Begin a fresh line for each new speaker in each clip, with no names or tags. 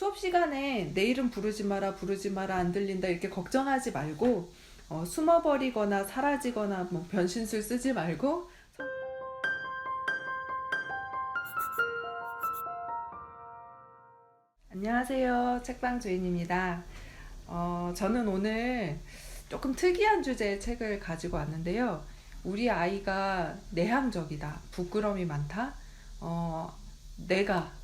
수업 시간에 내 이름 부르지 마라, 부르지 마라, 안 들린다 이렇게 걱정하지 말고 어, 숨어버리거나 사라지거나 뭐 변신술 쓰지 말고 안녕하세요. 책방 주인입니다. 어, 저는 오늘 조금 특이한 주제의 책을 가지고 왔는데요. 우리 아이가 내향적이다, 부끄러움이 많다, 어, 내가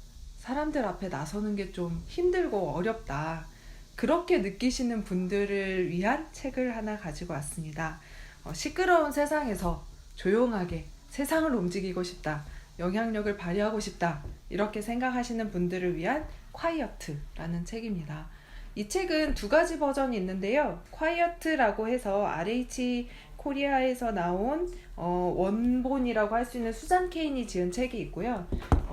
사람들 앞에 나서는 게 좀 힘들고 어렵다. 그렇게 느끼시는 분들을 위한 책을 하나 가지고 왔습니다. 어, 시끄러운 세상에서 조용하게 세상을 움직이고 싶다. 영향력을 발휘하고 싶다. 이렇게 생각하시는 분들을 위한 콰이어트라는 책입니다. 이 책은 두 가지 버전이 있는데요. 콰이어트라고 해서 RH 코리아에서 나온 어, 원본이라고 할 수 있는 수잔 케인이 지은 책이 있고요.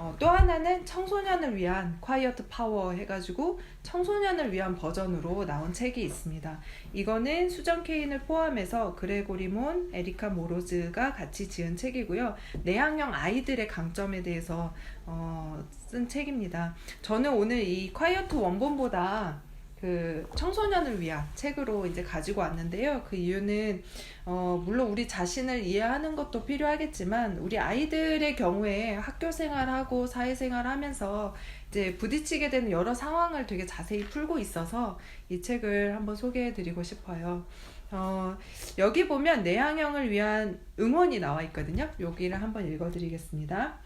어, 또 하나는 청소년을 위한 콰이어트 파워 해가지고 청소년을 위한 버전으로 나온 책이 있습니다. 이거는 수전 케인을 포함해서 그레고리 몬, 에리카 모로즈가 같이 지은 책이고요. 내향형 아이들의 강점에 대해서 어, 쓴 책입니다. 저는 오늘 이 콰이어트 원본보다 그 청소년을 위한 책으로 이제 가지고 왔는데요. 그 이유는 어 물론 우리 자신을 이해하는 것도 필요하겠지만 우리 아이들의 경우에 학교 생활하고 사회 생활 하면서 이제 부딪히게 되는 여러 상황을 되게 자세히 풀고 있어서 이 책을 한번 소개해 드리고 싶어요. 어, 여기 보면 내향형을 위한 응원이 나와 있거든요. 여기를 한번 읽어 드리겠습니다.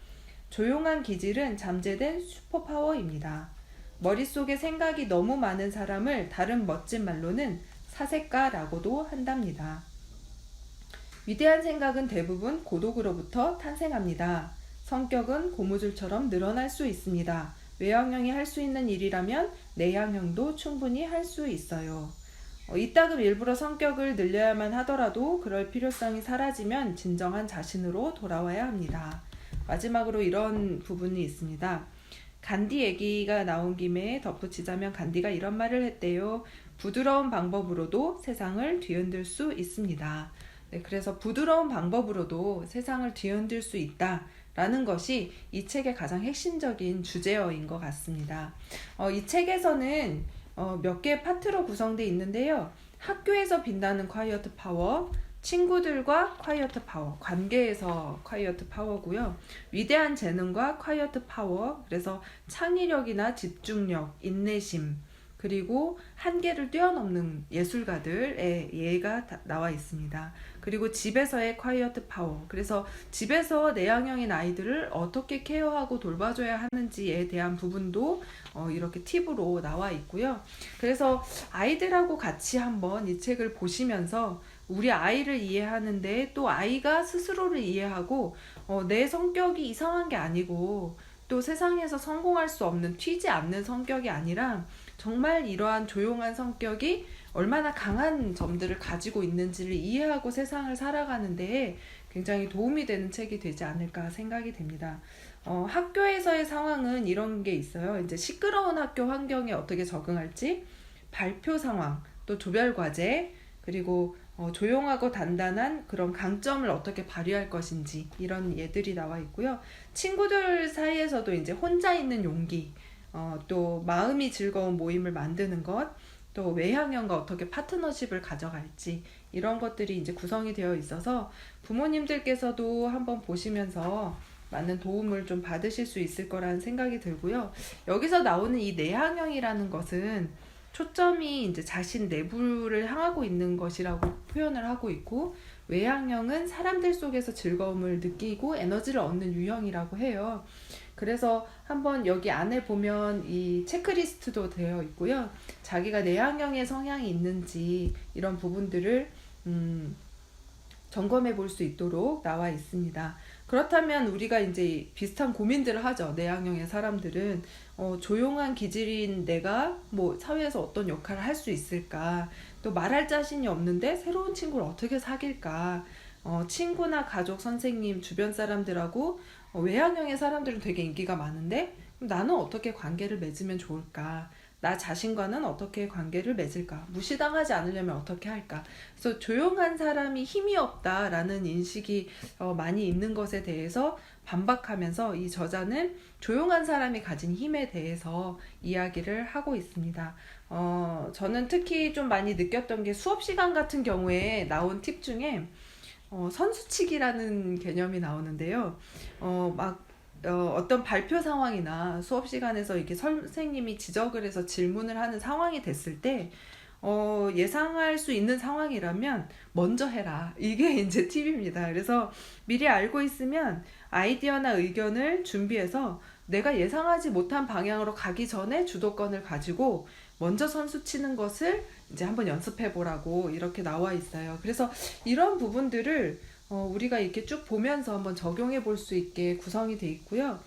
조용한 기질은 잠재된 슈퍼파워입니다. 머릿속에 생각이 너무 많은 사람을 다른 멋진 말로는 사색가라고도 한답니다. 위대한 생각은 대부분 고독으로부터 탄생합니다. 성격은 고무줄처럼 늘어날 수 있습니다. 외향형이 할 수 있는 일이라면 내향형도 충분히 할 수 있어요. 어, 이따금 일부러 성격을 늘려야만 하더라도 그럴 필요성이 사라지면 진정한 자신으로 돌아와야 합니다. 마지막으로 이런 부분이 있습니다. 간디 얘기가 나온 김에 덧붙이자면 간디가 이런 말을 했대요. 부드러운 방법으로도 세상을 뒤흔들 수 있습니다. 네, 그래서 부드러운 방법으로도 세상을 뒤흔들 수 있다. 라는 것이 이 책의 가장 핵심적인 주제어인 것 같습니다. 어, 이 책에서는 어, 몇 개의 파트로 구성되어 있는데요. 학교에서 빛나는 콰이어트 파워, 친구들과 콰이어트 파워, 관계에서 콰이어트 파워고요. 위대한 재능과 콰이어트 파워, 그래서 창의력이나 집중력, 인내심, 그리고 한계를 뛰어넘는 예술가들의 예가 나와 있습니다. 그리고 집에서의 콰이어트 파워. 그래서 집에서 내향형인 아이들을 어떻게 케어하고 돌봐줘야 하는지에 대한 부분도 어, 이렇게 팁으로 나와 있고요. 그래서 아이들하고 같이 한번 이 책을 보시면서 우리 아이를 이해하는데 또 아이가 스스로를 이해하고 어, 내 성격이 이상한 게 아니고 또 세상에서 성공할 수 없는 튀지 않는 성격이 아니라 정말 이러한 조용한 성격이 얼마나 강한 점들을 가지고 있는지를 이해하고 세상을 살아가는데 굉장히 도움이 되는 책이 되지 않을까 생각이 됩니다. 어, 학교에서의 상황은 이런 게 있어요. 이제 시끄러운 학교 환경에 어떻게 적응할지, 발표 상황, 또 조별 과제, 그리고 어, 조용하고 단단한 그런 강점을 어떻게 발휘할 것인지 이런 예들이 나와 있고요. 친구들 사이에서도 이제 혼자 있는 용기, 어, 또 마음이 즐거운 모임을 만드는 것, 또 외향형과 어떻게 파트너십을 가져갈지 이런 것들이 이제 구성이 되어 있어서 부모님들께서도 한번 보시면서 많은 도움을 좀 받으실 수 있을 거라는 생각이 들고요. 여기서 나오는 이 내향형이라는 것은 초점이 이제 자신 내부를 향하고 있는 것이라고 표현을 하고 있고 외향형은 사람들 속에서 즐거움을 느끼고 에너지를 얻는 유형이라고 해요. 그래서 한번 여기 안에 보면 이 체크리스트도 되어 있고요. 자기가 내향형의 성향이 있는지 이런 부분들을 음, 점검해 볼 수 있도록 나와 있습니다. 그렇다면 우리가 이제 비슷한 고민들을 하죠. 내향형의 사람들은 어, 조용한 기질인 내가 뭐 사회에서 어떤 역할을 할 수 있을까? 또 말할 자신이 없는데 새로운 친구를 어떻게 사귈까? 어, 친구나 가족, 선생님, 주변 사람들하고 어, 외향형의 사람들은 되게 인기가 많은데 나는 어떻게 관계를 맺으면 좋을까? 나 자신과는 어떻게 관계를 맺을까? 무시당하지 않으려면 어떻게 할까? 그래서 조용한 사람이 힘이 없다라는 인식이 어, 많이 있는 것에 대해서 반박하면서 이 저자는 조용한 사람이 가진 힘에 대해서 이야기를 하고 있습니다. 어, 저는 특히 좀 많이 느꼈던 게 수업 시간 같은 경우에 나온 팁 중에 어, 선수치기라는 개념이 나오는데요. 어, 막 어, 어떤 발표 상황이나 수업 시간에서 이렇게 선생님이 지적을 해서 질문을 하는 상황이 됐을 때 어, 예상할 수 있는 상황이라면 먼저 해라. 이게 이제 팁입니다. 그래서 미리 알고 있으면 아이디어나 의견을 준비해서 내가 예상하지 못한 방향으로 가기 전에 주도권을 가지고 먼저 선수 치는 것을 이제 한번 연습해 보라고 이렇게 나와 있어요. 그래서 이런 부분들을 어, 우리가 이렇게 쭉 보면서 한번 적용해 볼 수 있게 구성이 돼 있고요.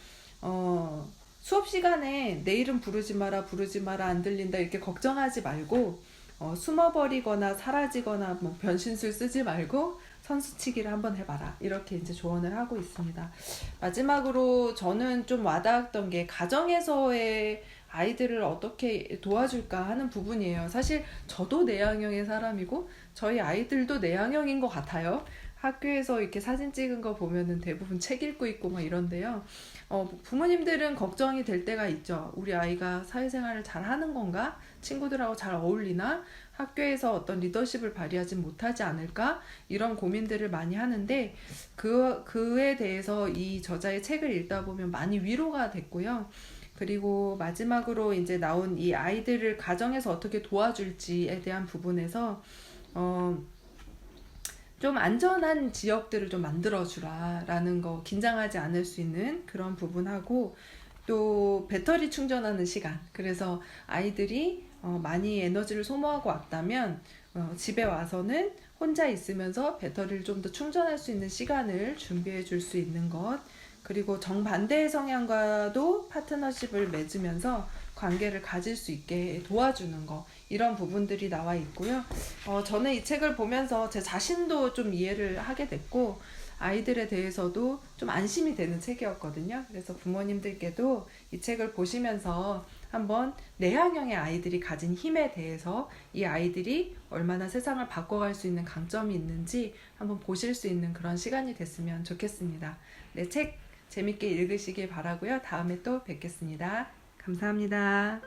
어, 수업 시간에 내 이름 부르지 마라, 부르지 마라, 안 들린다 이렇게 걱정하지 말고 어, 숨어버리거나 사라지거나 뭐 변신술 쓰지 말고 선수치기를 한번 해봐라 이렇게 이제 조언을 하고 있습니다. 마지막으로 저는 좀 와닿았던 게 가정에서의 아이들을 어떻게 도와줄까 하는 부분이에요. 사실 저도 내향형의 사람이고 저희 아이들도 내향형인 것 같아요. 학교에서 이렇게 사진 찍은 거 보면은 대부분 책 읽고 있고 막 이런데요. 어, 부모님들은 걱정이 될 때가 있죠. 우리 아이가 사회생활을 잘 하는 건가? 친구들하고 잘 어울리나? 학교에서 어떤 리더십을 발휘하지 못하지 않을까? 이런 고민들을 많이 하는데 그, 그에 대해서 이 저자의 책을 읽다 보면 많이 위로가 됐고요. 그리고 마지막으로 이제 나온 이 아이들을 가정에서 어떻게 도와줄지에 대한 부분에서 어, 좀 안전한 지역들을 좀 만들어주라라는 거 긴장하지 않을 수 있는 그런 부분하고 또 배터리 충전하는 시간. 그래서 아이들이 어, 많이 에너지를 소모하고 왔다면 어, 집에 와서는 혼자 있으면서 배터리를 좀 더 충전할 수 있는 시간을 준비해 줄 수 있는 것. 그리고 정반대의 성향과도 파트너십을 맺으면서 관계를 가질 수 있게 도와주는 거 이런 부분들이 나와 있고요. 어, 저는 이 책을 보면서 제 자신도 좀 이해를 하게 됐고 아이들에 대해서도 좀 안심이 되는 책이었거든요. 그래서 부모님들께도 이 책을 보시면서 한번 내향형의 아이들이 가진 힘에 대해서 이 아이들이 얼마나 세상을 바꿔갈 수 있는 강점이 있는지 한번 보실 수 있는 그런 시간이 됐으면 좋겠습니다. 네, 책 재밌게 읽으시길 바라고요. 다음에 또 뵙겠습니다. 감사합니다.